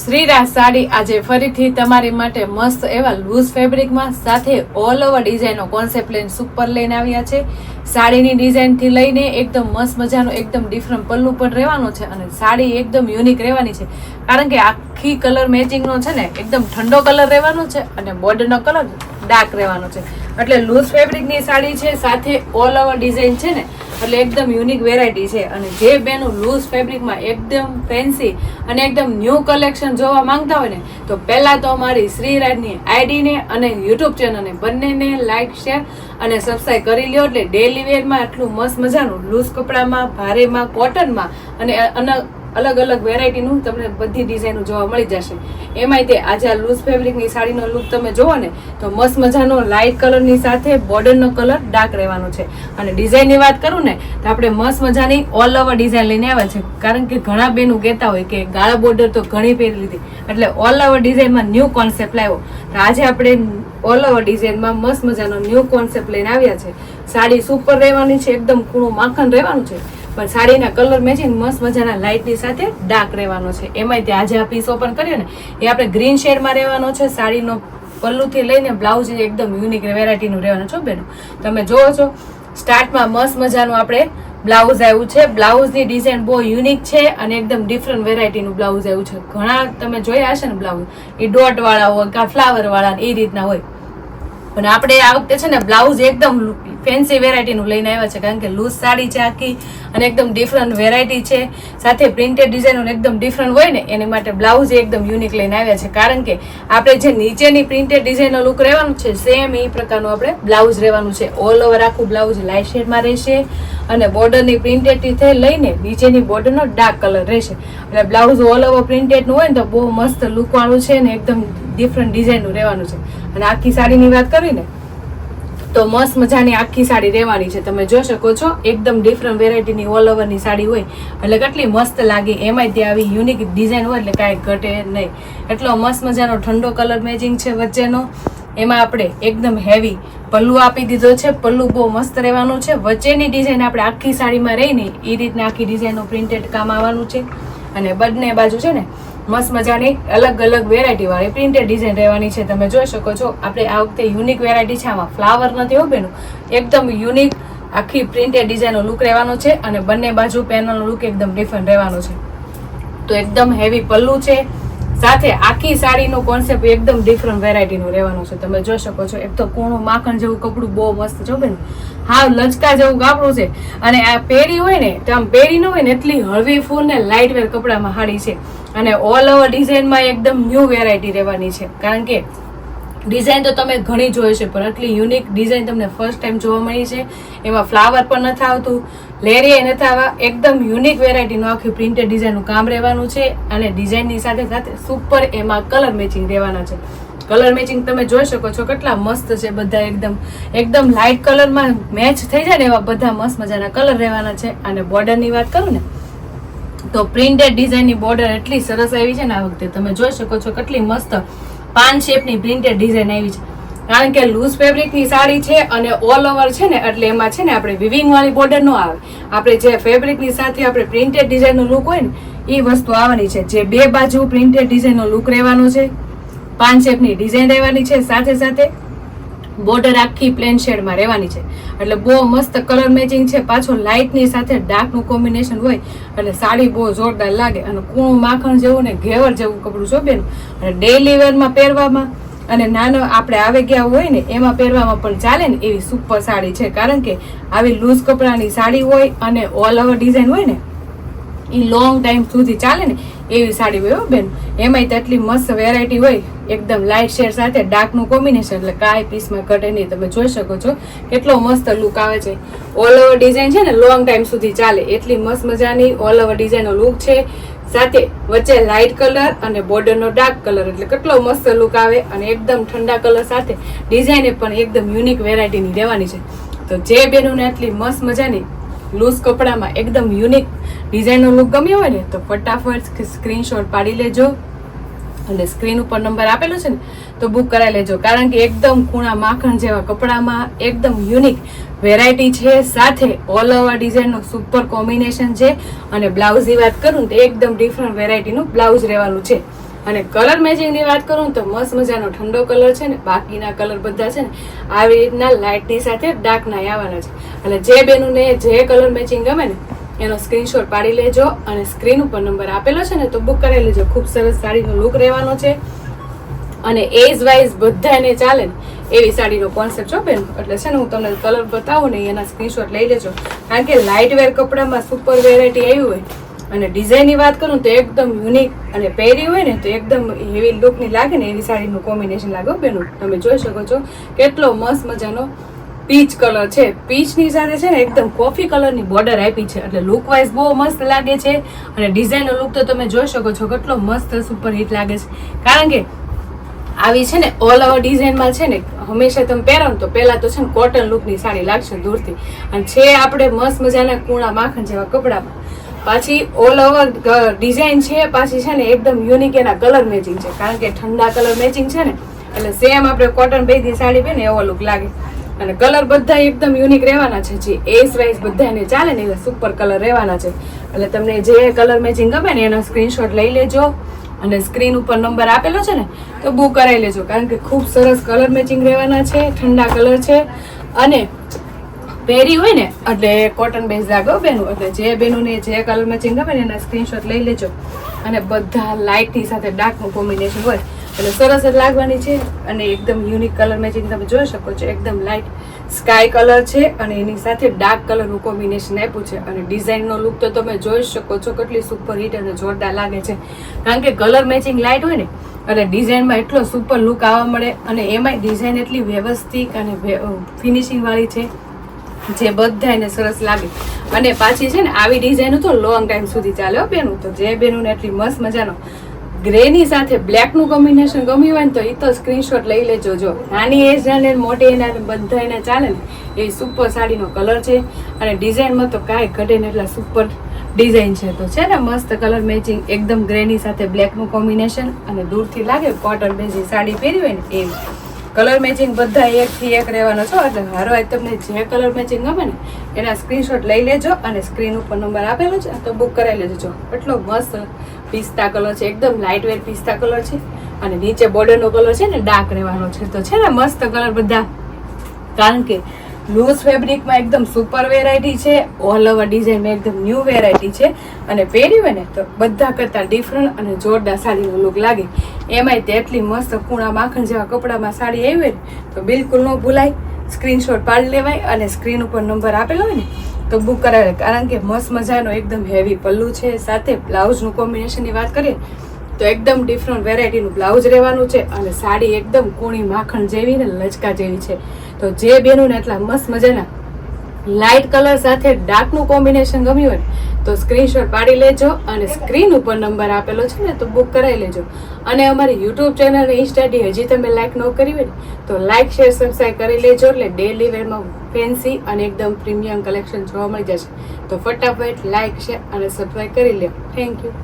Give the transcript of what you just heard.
શ્રીરાજ સાડી આજે ફરીથી તમારી માટે મસ્ત એવા લૂઝ ફેબ્રિકમાં સાથે ઓલ ઓવર ડિઝાઇનનો કોન્સેપ્ટ લઈને સુપર લઈને આવ્યા છે. સાડીની ડિઝાઇનથી લઈને એકદમ મસ્ત મજાનો, એકદમ ડિફરન્ટ પલ્લુ પણ રહેવાનો છે અને સાડી એકદમ યુનિક રહેવાની છે. કારણ કે આખી કલર મેચિંગનો છે ને, એકદમ ઠંડો કલર રહેવાનો છે અને બોર્ડરનો કલર ડાર્ક રહેવાનો છે. એટલે લૂઝ ફેબ્રિકની સાડી છે, સાથે ઓલ ઓવર ડિઝાઇન છે ને એટલે એકદમ યુનિક વેરાયટી છે. અને જે બેનું લૂઝ ફેબ્રિકમાં એકદમ ફેન્સી અને એકદમ ન્યૂ કલેક્શન જોવા માંગતા હોય ને, તો પહેલાં તો અમારી શ્રીરાજની આઈડીને અને યુટ્યુબ ચેનલને બંનેને લાઇક શેર અને સબસ્ક્રાઈબ કરી લ્યો. એટલે ડેલી વેરમાં આટલું મસ્ત મજાનું લૂઝ કપડામાં, ભારેમાં કોટનમાં અને અલગ અલગ વેરાયટીનું તમને બધી ડિઝાઇનો જોવા મળી જશે. એમાંય તે આજે આ લૂઝ ફેબ્રિકની સાડીનો લુક તમે જોવો ને, તો મસ્ત મજાનો લાઇટ કલરની સાથે બોર્ડરનો કલર ડાર્ક રહેવાનો છે. અને ડિઝાઇનની વાત કરું ને, તો આપણે મસ્ત મજાની ઓલ ઓવર ડિઝાઇન લઈને આવ્યા છે. કારણ કે ઘણા બેનું કહેતા હોય કે ગાળા બોર્ડર તો ઘણી પહેરી લીધી. એટલે ઓલ ઓવર ડિઝાઇનમાં ન્યૂ કોન્સેપ્ટ લાવ્યો. તો આજે આપણે ઓલ ઓવર ડિઝાઇનમાં મસ્ત મજાનો ન્યૂ કોન્સેપ્ટ લઈને આવ્યા છે. સાડી સુપર રહેવાની છે, એકદમ કૂણું માખણ રહેવાનું છે. પણ સાડીના કલર મેચિંગ મસ્ત મજાના લાઇટની સાથે ડાર્ક રહેવાનો છે. એમાંય તે આજે આ પીસ ઓપન કર્યો ને, એ આપણે ગ્રીન શેડમાં રહેવાનો છે. સાડીનો પલ્લુથી લઈને બ્લાઉઝ એકદમ યુનિક વેરાયટીનું રહેવાનું છો બેનો. તમે જોવો છો સ્ટાર્ટમાં મસ્ત મજાનું આપણે બ્લાઉઝ આવ્યું છે. બ્લાઉઝની ડિઝાઇન બહુ યુનિક છે અને એકદમ ડિફરન્ટ વેરાયટીનું બ્લાઉઝ આવ્યું છે. ઘણા તમે જોયા હશે ને બ્લાઉઝ એ ડોટવાળા હોય, કાં ફ્લાવરવાળા એ રીતના હોય. પણ આપણે આ વખતે છે ને બ્લાઉઝ એકદમ ફેન્સી વેરાયટીનું લઈને આવ્યા છે, કારણ કે લૂઝ સાડી છે આખી અને એકદમ ડિફરન્ટ વેરાયટી છે. સાથે પ્રિન્ટેડ ડિઝાઇન એકદમ ડિફરન્ટ હોય ને, એની માટે બ્લાઉઝ એકદમ યુનિક લઈને આવ્યા છે. કારણ કે આપણે જે નીચેની પ્રિન્ટેડ ડિઝાઇનનો લુક રહેવાનું છે સેમ એ પ્રકારનું આપણે બ્લાઉઝ રહેવાનું છે. ઓલ ઓવર આખું બ્લાઉઝ લાઇટ શેડમાં રહેશે અને બોર્ડરની પ્રિન્ટેડથી લઈને નીચેની બોર્ડરનો ડાર્ક કલર રહેશે. એટલે બ્લાઉઝ ઓલ ઓવર પ્રિન્ટેડનું હોય ને તો બહુ મસ્ત લુકવાળું છે ને એકદમ ડિફરન્ટ ડિઝાઇનનું રહેવાનું છે. અને આખી સાડીની વાત કરીને, તો મસ્ત મજાની આખી સાડી રહેવાની છે. તમે જોઈ શકો છો, એકદમ ડિફરન્ટ વેરાયટીની ઓલ ઓવરની સાડી હોય. એટલે કેટલી મસ્ત લાગે. એમાંય ત્યાં આવી યુનિક ડિઝાઇન હોય એટલે કાંઈ ઘટે નહીં. એટલો મસ્ત મજાનો ઠંડો કલર મેચિંગ છે વચ્ચેનો. એમાં આપણે એકદમ હેવી પલ્લુ આપી દીધો છે. પલ્લુ બહુ મસ્ત રહેવાનું છે. વચ્ચેની ડિઝાઇન આપણે આખી સાડીમાં રહીને એ રીતના આખી ડિઝાઇનનું પ્રિન્ટેડ કામ આવવાનું છે. અને બંને બાજુ છે ને મસ્ત મજાની અલગ અલગ વેરાયટી વાળી પ્રિન્ટેડ ડિઝાઇન રહેવાની છે. તમે જોઈ શકો છો, આપણે આ વખતે યુનિક વેરાયટી છે. આમાં ફ્લાવર નથી હો બેનું. એકદમ યુનિક આખી પ્રિન્ટેડ ડિઝાઇનનો લુક રહેવાનો છે અને બંને બાજુ પેનલનો લુક એકદમ ડિફરન્ટ રહેવાનો છે. તો એકદમ હેવી પલ્લું છે. સાથે આખી સાડીનો કોન્સેપ્ટ એકદમ ડિફરન્ટ વેરાયટીનું રહેવાનું છે. તમે જોઈ શકો છો, એક તો કૂણું માખણ જેવું કપડું બહુ મસ્ત છો બેન. હા લચકા જેવું કાપડું છે. અને આ પેરી હોય ને, તો આમ પેરી ન હોય ને, એટલી હળવી ફૂલ ને લાઇટ વેર કપડામાં હાડી છે. અને ઓલ ઓવર ડિઝાઇનમાં એકદમ ન્યૂ વેરાયટી રહેવાની છે. કારણ કે ડિઝાઇન તો તમે ઘણી જોઈ છે પણ આટલી યુનિક ડિઝાઇન તમને ફર્સ્ટ ટાઈમ જોવા મળી છે. એમાં ફ્લાવર પણ નથી આવતું લેરીએ નથી આવવા એકદમ યુનિક વેરાયટીનું આખી પ્રિન્ટેડ ડિઝાઇનનું કામ રહેવાનું છે અને ડિઝાઇનની સાથે સાથે સુપર એમાં કલર મેચિંગ રહેવાના છે. કલર મેચિંગ તમે જોઈ શકો છો, કેટલા મસ્ત છે બધા એકદમ. એકદમ લાઇટ કલરમાં મેચ થઈ જાય ને એવા બધા મસ્ત મજાના કલર રહેવાના છે. અને બોર્ડરની વાત કરું ને, તો પ્રિન્ટેડ ડિઝાઇનની બોર્ડર એટલી સરસ આવી છે ને આ વખતે. તમે જોઈ શકો છો કેટલી મસ્ત પાન શેપની પ્રિન્ટેડ ડિઝાઇન આવી છે. કારણ કે લૂઝ ફેબ્રિકની સાડી છે અને ઓલ ઓવર છે ને, એટલે એમાં છે ને આપણે વિવિંગ વાળી બોર્ડર ન આવે. આપણે જે ફેબ્રિકની સાથે આપણે પ્રિન્ટેડ ડિઝાઇનનો લુક હોય ને એ વસ્તુ આવવાની છે. જે બે બાજુ પ્રિન્ટેડ ડિઝાઇનનો લુક રહેવાનો છે, પાન શેપની ડિઝાઇન રહેવાની છે, સાથે સાથે બોર્ડર આખી પ્લેન શેડમાં રહેવાની છે. એટલે બહુ મસ્ત કલર મેચિંગ છે. પાછો લાઇટની સાથે ડાર્કનું કોમ્બિનેશન હોય એટલે સાડી બહુ જોરદાર લાગે. અને કૂણું માખણ જેવું ને ઘેવર જેવું કપડું જો બેન. અને ડેઇલી વેરમાં પહેરવામાં અને નાનો આપણે આવે ગયા હોય ને, એમાં પહેરવામાં પણ ચાલે ને એવી સુપર સાડી છે. કારણ કે આવી લૂઝ કપડાની સાડી હોય અને ઓલ ઓવર ડિઝાઇન હોય ને એ લોંગ ટાઈમ સુધી ચાલે ને, એવી સાડી હોય બેન. એમાંય તેટલી મસ્ત વેરાયટી હોય, એકદમ લાઇટ શેર સાથે ડાર્કનું કોમ્બિનેશન એટલે કાંઈ પીસમાં ઘટે નહીં. તમે જોઈ શકો છો, કેટલો મસ્ત લુક આવે છે. ઓલ ઓવર ડિઝાઇન છે ને લોંગ ટાઈમ સુધી ચાલે. એટલી મસ્ત મજાની ઓલ ઓવર ડિઝાઇનનો લુક છે. સાથે વચ્ચે લાઇટ કલર અને બોર્ડરનો ડાર્ક કલર એટલે કેટલો મસ્ત લુક આવે અને એકદમ ઠંડા કલર સાથે. ડિઝાઇન પણ એકદમ યુનિક વેરાયટીની રહેવાની છે. તો જે બેનોને આટલી મસ્ત મજાની લૂઝ કપડામાં એકદમ યુનિક ડિઝાઇનનો લુક ગમ્યો હોય ને, તો ફટાફટ સ્ક્રીનશોટ પાડી લેજો. અને સ્ક્રીન ઉપર નંબર આપેલો છે ને, તો બુક કરાવી લેજો. કારણ કે એકદમ ખૂણા માખણ જેવા કપડામાં એકદમ યુનિક વેરાયટી છે. સાથે ઓલ ઓવર ડિઝાઇનનું સુપર કોમ્બિનેશન છે. અને બ્લાઉઝની વાત કરું તો એકદમ ડિફરન્ટ વેરાયટીનું બ્લાઉઝ રહેવાનું છે. અને કલર મેચિંગની વાત કરું તો મસ્ત મજાનો ઠંડો કલર છે ને, બાકીના કલર બધા છે ને, આવી રીતના લાઇટની સાથે ડાર્કના આવવાના છે. એટલે જે બેનુંને જે કલર મેચિંગ ગમે ને, એનો સ્ક્રીનશોટ પાડી લેજો અને સ્ક્રીન ઉપર નંબર આપેલો છે ને, તો બુક કરાવી લેજો. ખૂબ સરસ સાડીનો લુક રહેવાનો છે. અને એજ વાઇઝ બધાને ચાલે ને, એવી સાડીનો કોન્સેપ્ટ છો બેન. એટલે છે ને, હું તમને કલર બતાવું ને, એના સ્ક્રીનશોટ લઈ લેજો. કારણ કે લાઇટ વેર કપડામાં સુપર વેરાયટી આવી હોય. અને ડિઝાઇનની વાત કરું તો એકદમ યુનિક અને પહેરી હોય ને તો એકદમ હેવી લુકની લાગે ને એવી સાડીનું કોમ્બિનેશન લાગે બેનું. તમે જોઈ શકો છો કેટલો મસ્ત મજાનો પીચ કલર છે. પીચની સાથે છે ને એકદમ કોફી કલરની બોર્ડર આપી છે. એટલે લુક વાઇઝ બહુ મસ્ત લાગે છે અને ડિઝાઇનનો લુક તો તમે જોઈ શકો છો કેટલો મસ્ત સુપર હિટ લાગે છે. કારણ કે આવી છે ને ઓલ ઓવર ડિઝાઇનમાં છે ને હંમેશા તમે પહેરો ને તો પહેલાં તો છે ને કોટન લુકની સાડી લાગશે દૂરથી. અને છે આપણે મસ્ત મજાના કૂણા માખણ જેવા કપડામાં. પાછી ઓલ ઓવર ડિઝાઇન છે, પાછી છે ને એકદમ યુનિક એના કલર મેચિંગ છે. કારણ કે ઠંડા કલર મેચિંગ છે ને, એટલે સેમ આપણે કોટન બેથી સાડી પહેને એવો લુક લાગે. અને કલર બધા એકદમ યુનિક રહેવાના છે. જે એસ વાઇઝ બધાને ચાલે ને એવા સુપર કલર રહેવાના છે. એટલે તમને જે કલર મેચિંગ ગમે ને એનો સ્ક્રીનશોટ લઈ લેજો. અને સ્ક્રીન ઉપર નંબર આપેલો છે ને, તો બુક કરાવી લેજો. કારણ કે ખૂબ સરસ કલર મેચિંગ રહેવાના છે, ઠંડા કલર છે. અને પહેરી હોય ને, એટલે કોટન બેઝ લાગો બેનું. એટલે જે બેનુંને જે કલર મેચિંગ ગમે ને એના સ્ક્રીનશોટ લઈ લેજો. અને બધા લાઇટની સાથે ડાર્કનું કોમ્બિનેશન હોય. એટલે સરસ જ લાગવાની છે અને એકદમ યુનિક કલર મેચિંગ તમે જોઈ શકો છો. એકદમ લાઇટ સ્કાય કલર છે અને એની સાથે ડાર્ક કલરનું કોમ્બિનેશન આપ્યું છે. અને ડિઝાઇનનો લુક તો તમે જોઈ શકો છો કેટલી સુપર હિટ અને જોરદાર લાગે છે. કારણ કે કલર મેચિંગ લાઇટ હોય ને અને ડિઝાઇનમાં એટલો સુપર લુક આવવા મળે અને એમાંય ડિઝાઇન એટલી વ્યવસ્થિત અને ફિનિશિંગવાળી છે. જે બધાને સરસ લાગે. અને પાછી છે ને આવી ડિઝાઇન તો લોંગ ટાઈમ સુધી ચાલે બેનું. તો જે બેનું એટલી મસ્ત મજાનો ગ્રેની સાથે બ્લેકનું કોમ્બિનેશન ગમ્યું હોય ને તો એ તો સ્ક્રીનશોટ લઈ લેજો જો. નાની એજ ને મોટી એના બધા એને ચાલે ને, એ સુપર સાડીનો કલર છે. અને ડિઝાઇનમાં તો કાંઈ ઘટે ને એટલા સુપર ડિઝાઇન છે. તો છે ને મસ્ત કલર મેચિંગ એકદમ ગ્રેની સાથે બ્લેકનું કોમ્બિનેશન અને દૂરથી લાગે કોટન બેઝી સાડી પહેરી હોય ને એવી કલર મેચિંગ બધા એકથી એક રહેવાનો છો. એટલે હારો તમને જે કલર મેચિંગ ગમે ને, એના સ્ક્રીનશોટ લઈ લેજો અને સ્ક્રીન ઉપર નંબર આપેલો છે, તો બુક કરાવી લેજો. એટલો મસ્ત પિસ્તા કલર છે, એકદમ લાઇટ વેર પિસ્તા કલર છે અને નીચે બોર્ડરનો કલર છે ને, ડાર્ક રહેવાનો છે. તો છે ને મસ્ત કલર બધા. કારણ કે લૂઝ ફેબ્રિકમાં એકદમ સુપર વેરાયટી છે. ઓલ ઓવર ડિઝાઇનમાં એકદમ ન્યૂ વેરાયટી છે. અને પહેરી હોય ને તો બધા કરતાં ડિફરન્ટ અને જોરદાર સાડીનો લુક લાગે. એમાંય તેટલી મસ્ત કૂણા માખણ જેવા કપડામાં સાડી આવી ને, તો બિલકુલ ન ભૂલાય. સ્ક્રીનશોટ પાડી લેવાય અને સ્ક્રીન ઉપર નંબર આપેલો હોય ને, તો બુક કરાવે. કારણ કે મસ્ત મજાનો એકદમ હેવી પલ્લુ છે. સાથે બ્લાઉઝનું કોમ્બિનેશનની વાત કરીએ, તો એકદમ ડિફરન્ટ વેરાયટીનું બ્લાઉઝ રહેવાનું છે અને સાડી એકદમ કૂણી માખણ જેવી ને લચકા જેવી છે. તો જે બેનું ને એટલા મસ્ત મજાના લાઇટ કલર સાથે ડાર્કનું કોમ્બિનેશન ગમ્યું હોય, તો સ્ક્રીનશોટ પાડી લેજો અને સ્ક્રીન ઉપર નંબર આપેલો છે ને, તો બુક કરાવી લેજો. અને અમારી યુટ્યુબ ચેનલ અને ઇન્સ્ટાડી હજી તમે લાઇક ન કરી હોય તો લાઇક શેર સબસ્ક્રાઈબ કરી લેજો એટલે ડેલી વેરમાં ફેન્સી અને એકદમ પ્રીમિયમ કલેક્શન જોવા મળી જશે. તો ફટાફટ લાઇક શેર અને સબસ્ક્રાઈબ કરી લો થેન્ક યુ